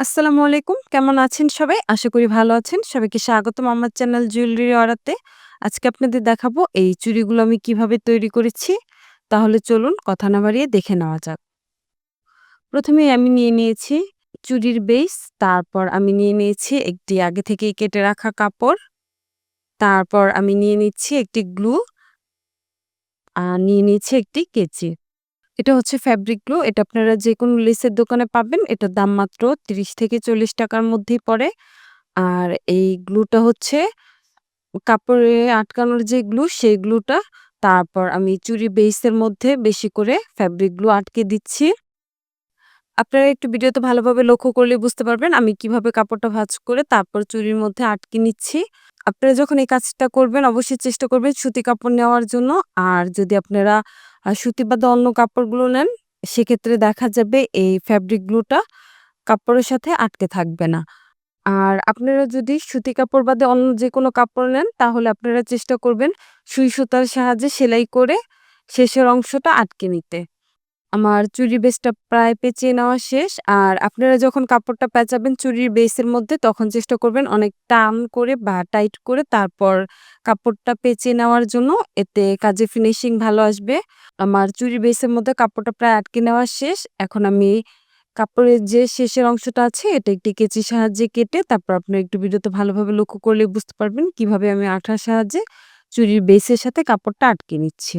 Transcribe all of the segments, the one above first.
আসসালামু আলাইকুম। কেমন আছেন সবাই? আশা করি ভালো আছেন। সবাইকে স্বাগতম আমার চ্যানেল জুয়েলারি অর্ডারতে আজকে আপনাদের দেখাবো এই চুড়িগুলো আমি কীভাবে তৈরি করেছি। তাহলে চলুন কথা না বাড়িয়ে দেখে নেওয়া যাক। প্রথমেই আমি নিয়ে নিয়েছি চুড়ির বেইস, তারপর আমি নিয়ে নিয়েছি একটি আগে থেকেই কেটে রাখা কাপড়। তারপর আমি নিয়ে নিচ্ছি একটি গ্লু। আর নিয়ে নিয়েছি একটি কেচি। এটা হচ্ছে ফ্যাব্রিক গ্লু। এটা আপনারা যে কোনো লেসের দোকানে পাবেন। এটার দাম মাত্র ৳৩০-৳৪০ টাকার মধ্যেই পড়ে। আর এই গ্লুটা হচ্ছে কাপড়ে আটকানোর যে গ্লু, সেই গ্লুটা। তারপর আমি চুরি বেসের মধ্যে বেশি করে ফ্যাব্রিক গ্লু আটকে দিচ্ছি। আপনারা একটু ভিডিওতে ভালোভাবে লক্ষ্য করলে বুঝতে পারবেন আমি কীভাবে কাপড়টা ভাঁজ করে তারপর চুরির মধ্যে আটকে নিচ্ছি। আপনারা যখন এই কাজটা করবেন অবশ্যই চেষ্টা করবেন সুতি কাপড় নেওয়ার জন্য। আর যদি আপনারা সুতি বাদে অন্য কাপড়গুলো নেন, সেক্ষেত্রে দেখা যাবে এই ফ্যাব্রিক গ্লুটা কাপড়ের সাথে আটকে থাকবে না। আর আপনারা যদি সুতি কাপড় বাদে অন্য যে কোনো কাপড় নেন, তাহলে আপনারা চেষ্টা করবেন সুই সুতার সাহায্যে সেলাই করে শেষের অংশটা আটকে নিতে। আমার চুড়ির বেসটা প্রায় পেঁচিয়ে নেওয়া শেষ। আর আপনারা যখন কাপড়টা পেঁচাবেন চুরির বেসের মধ্যে, তখন চেষ্টা করবেন অনেক টান করে বা টাইট করে তারপর কাপড়টা পেঁচিয়ে নেওয়ার জন্য। এতে কাজে ফিনিশিং ভালো আসবে। আমার চুড়ির বেসের মধ্যে কাপড়টা প্রায় আটকে নেওয়া শেষ। এখন আমি কাপড়ের যে শেষের অংশটা আছে, এটা একটি কেচির সাহায্যে কেটে তারপর আপনারা একটু ভিডিওতে ভালোভাবে লক্ষ্য করলে বুঝতে পারবেন কীভাবে আমি আঠার সাহায্যে চুরির বেসের সাথে কাপড়টা আটকে নিচ্ছি।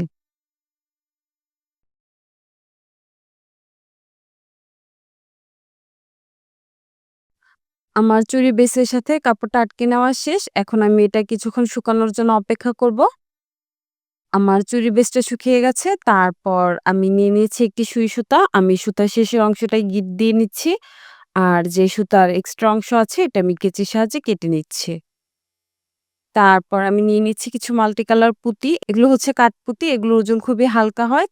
আমার চুরি বেসের সাথে কাপড়টা আটকে নেওয়া শেষ। এখন আমি এটা কিছুক্ষণ শুকানোর জন্য অপেক্ষা করব। আমার চুরি বেসটা শুকিয়ে গেছে। তারপর আমি নিয়ে নিয়েছি একটি সুই সুতা। আমি সুতার শেষের অংশটায় গিঁট দিয়ে নিচ্ছি। আর যে সুতার এক্সট্রা অংশ আছে, এটা আমি কেচির সাহায্যে কেটে নিচ্ছি। তারপর আমি নিয়ে নিচ্ছি কিছু মাল্টি কালার পুঁতি। এগুলো হচ্ছে কাঠ পুঁতি এগুলোর ওজন খুবই হালকা হয়।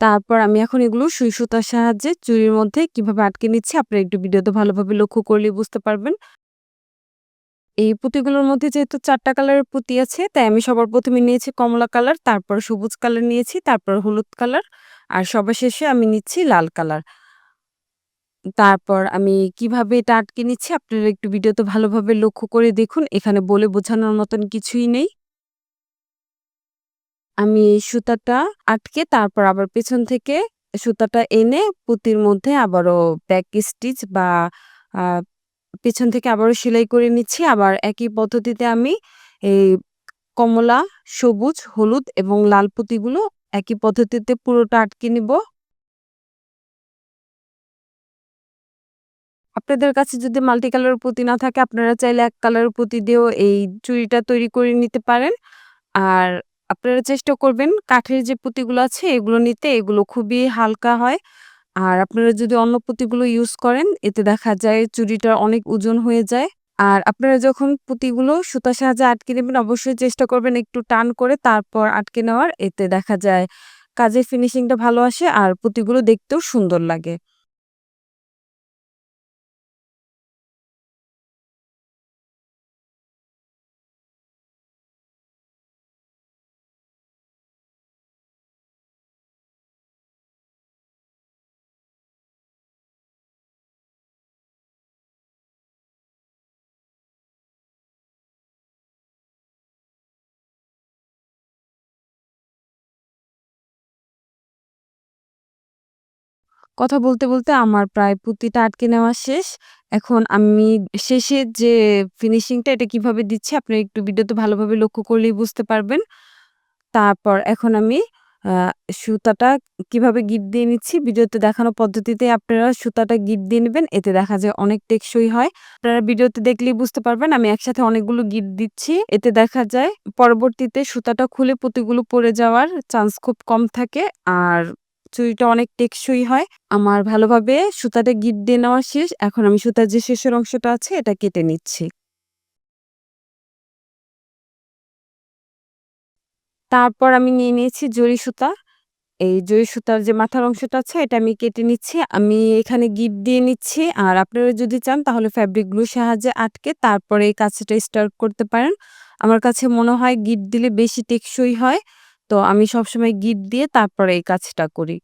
তারপর আমি এখন এগুলো সুই সুতার সাহায্যে চুরির মধ্যে কীভাবে আটকে নিচ্ছি আপনারা একটু ভিডিওতে ভালোভাবে লক্ষ্য করলেই বুঝতে পারবেন। এই পুঁতিগুলোর মধ্যে যেহেতু চারটা কালারের পুঁতি আছে, তাই আমি সবার প্রথমে নিয়েছি কমলা কালার, তারপর সবুজ কালার নিয়েছি, তারপর হলুদ কালার আর সবার শেষে আমি নিচ্ছি লাল কালার। তারপর আমি কীভাবে এটা আটকে নিচ্ছি আপনারা একটু ভিডিওতে ভালোভাবে লক্ষ্য করে দেখুন। এখানে বলে বোঝানোর মতন কিছুই নেই। আমি এই সুতাটা আটকে তারপর আবার পেছন থেকে সুতাটা এনে পুঁতির মধ্যে আবারও ব্যাক স্টিচ বা পেছন থেকে আবারও সেলাই করে নিচ্ছি। আবার একই পদ্ধতিতে আমি এই কমলা, সবুজ, হলুদ এবং লাল পুঁতিগুলো একই পদ্ধতিতে পুরোটা আটকে নিব। আপনাদের কাছে যদি মাল্টি কালারের পুঁতি না থাকে আপনারা চাইলে এক কালারের পুঁতি দিয়েও এই চুড়িটা তৈরি করে নিতে পারেন। আর আপনারা চেষ্টা করবেন কাঠের যে পুঁতিগুলো আছে এগুলো নিতে, এগুলো খুবই হালকা হয়। আর আপনারা যদি অন্য পুঁতিগুলো ইউজ করেন এতে দেখা যায় চুড়িটা অনেক ওজন হয়ে যায়। আর আপনারা যখন পুঁতিগুলো সুতার সাহায্যে আটকে নেবেন অবশ্যই চেষ্টা করবেন একটু টান করে তারপর আটকে নেওয়ার। এতে দেখা যায় কাজের ফিনিশিংটা ভালো আসে আর পুঁতিগুলো দেখতেও সুন্দর লাগে। কথা বলতে, বলতে আমার প্রায় পুঁতিটা আটকে নেওয়া শেষ। এখন আমি শেষে যে ফিনিশিংটা এটা কীভাবে দিচ্ছি আপনারা একটু ভিডিওতে ভালোভাবে লক্ষ্য করলেই বুঝতে পারবেন। তারপর এখন আমি সুতাটা কীভাবে গিঁট দিয়ে নিচ্ছি ভিডিওতে দেখানো পদ্ধতিতে আপনারা সুতাটা গিঁট দিয়ে নেবেন। এতে দেখা যায় অনেক টেকসই হয়। আপনারা ভিডিওতে দেখলেই বুঝতে পারবেন আমি একসাথে অনেকগুলো গিঁট দিচ্ছি। এতে দেখা যায় পরবর্তীতে সুতাটা খুলে পুঁতিগুলো পড়ে যাওয়ার চান্স খুব কম থাকে। আর চুড়িটা অনেক টেকসই হয়। আমার ভালোভাবে সুতাটা গিঁট দিয়ে নেওয়া শেষ। এখন আমি সুতার যে শেষের অংশটা আছে, এটা কেটে নিচ্ছি। তারপর আমি নিয়ে নিয়েছি জরি সুতা। এই জরি সুতার যে মাথার অংশটা আছে, এটা আমি কেটে নিচ্ছি। আমি এখানে গিট দিয়ে নিচ্ছি। আর আপনারা যদি চান, তাহলে ফেব্রিক গ্লুর সাহায্যে আটকে তারপরে এই কাজটা স্টার্ট করতে পারেন। আমার কাছে মনে হয় গিট দিলে বেশি টেকসই হয়। তো আমি সবসময় গিট দিয়ে তারপরে এই কাজটা করি।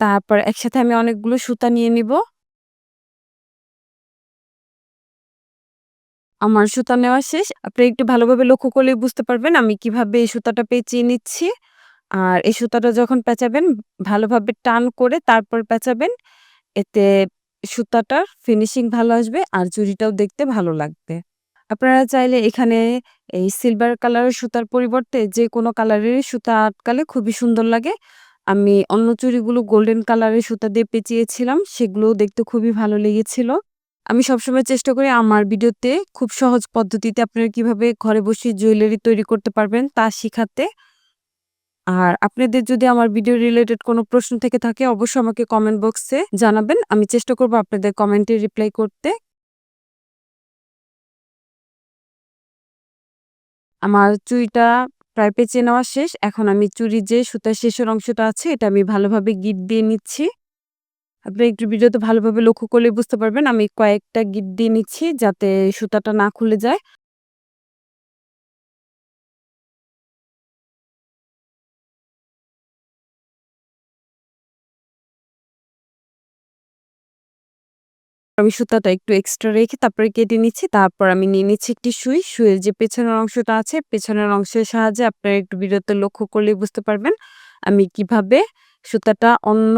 তারপর একসাথে আমি অনেকগুলো সুতা নিয়ে নিব। আমার সুতা নেওয়া শেষ। আপনি একটু ভালোভাবে লক্ষ্য করলেই বুঝতে পারবেন আমি কীভাবে এই সুতাটা পেঁচিয়ে নিচ্ছি। আর এই সুতাটা যখন পেঁচাবেন, ভালোভাবে টান করে তারপর পেঁচাবেন। এতে সুতাটার ফিনিশিং ভালো আসবে আর চুড়িটাও দেখতে ভালো লাগবে। আপনারা চাইলে এখানে এই সিলভার কালারের সুতার পরিবর্তে যে কোনো কালারেরই সুতা আটকালে খুবই সুন্দর লাগে। আমি অন্য চুড়িগুলো গোল্ডেন কালারের সুতা দিয়ে পেঁচিয়েছিলাম। সেগুলোও দেখতে খুবই ভালো লেগেছিল। আমি সবসময় চেষ্টা করি আমার ভিডিওতে খুব সহজ পদ্ধতিতে আপনারা কীভাবে ঘরে বসে জুয়েলারি তৈরি করতে পারবেন তা শিখাতে। আর আপনাদের যদি আমার ভিডিও রিলেটেড কোনো প্রশ্ন থেকে থাকে, অবশ্যই আমাকে কমেন্ট বক্সে জানাবেন। আমি চেষ্টা করব আপনাদের কমেন্টে রিপ্লাই করতে। আমার চুড়িটা প্রায় পেঁচিয়ে নেওয়া শেষ। এখন আমি চুড়ির যে সুতার শেষের অংশটা আছে, এটা আমি ভালোভাবে গিট দিয়ে নিচ্ছি। আপনি একটু ভিডিওতে ভালোভাবে লক্ষ্য করলে বুঝতে পারবেন, আমি কয়েকটা গিট দিয়ে নিচ্ছি যাতে সুতাটা না খুলে যায়। আমি সুতাটা একটু এক্সট্রা রেখে তারপরে কেটে নিচ্ছি। তারপর আমি নিয়ে নিচ্ছি একটি সুই। সুইয়ের যে পেছনের অংশটা আছে, পেছনের অংশের সাহায্যে আপনারা একটু বিরত লক্ষ্য করলেই বুঝতে পারবেন। আমি কীভাবে সুতাটা অন্য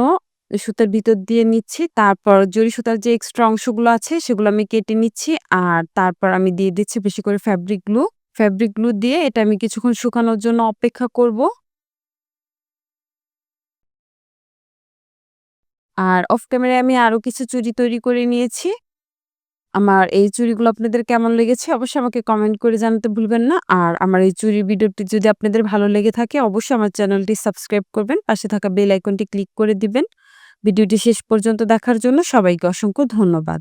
সুতার ভিতর দিয়ে নিচ্ছি। তারপর জরি সুতার যে এক্সট্রা অংশগুলো আছে সেগুলো আমি কেটে নিচ্ছি। আর তারপর আমি দিয়ে দিচ্ছি বেশি করে ফ্যাব্রিক গ্লু। ফ্যাব্রিক গ্লু দিয়ে এটা আমি কিছুক্ষণ শুকানোর জন্য অপেক্ষা করব। আর অফ ক্যামেরায় আমি আরও কিছু চুরি তৈরি করে নিয়েছি। আমার এই চুরিগুলো আপনাদের কেমন লেগেছে অবশ্যই আমাকে কমেন্ট করে জানাতে ভুলবেন না। আর আমার এই চুড়ির ভিডিওটি যদি আপনাদের ভালো লেগে থাকে, অবশ্যই আমার চ্যানেলটি সাবস্ক্রাইব করবেন। পাশে থাকা বেল আইকনটি ক্লিক করে দিবেন। ভিডিওটি শেষ পর্যন্ত দেখার জন্য সবাইকে অসংখ্য ধন্যবাদ।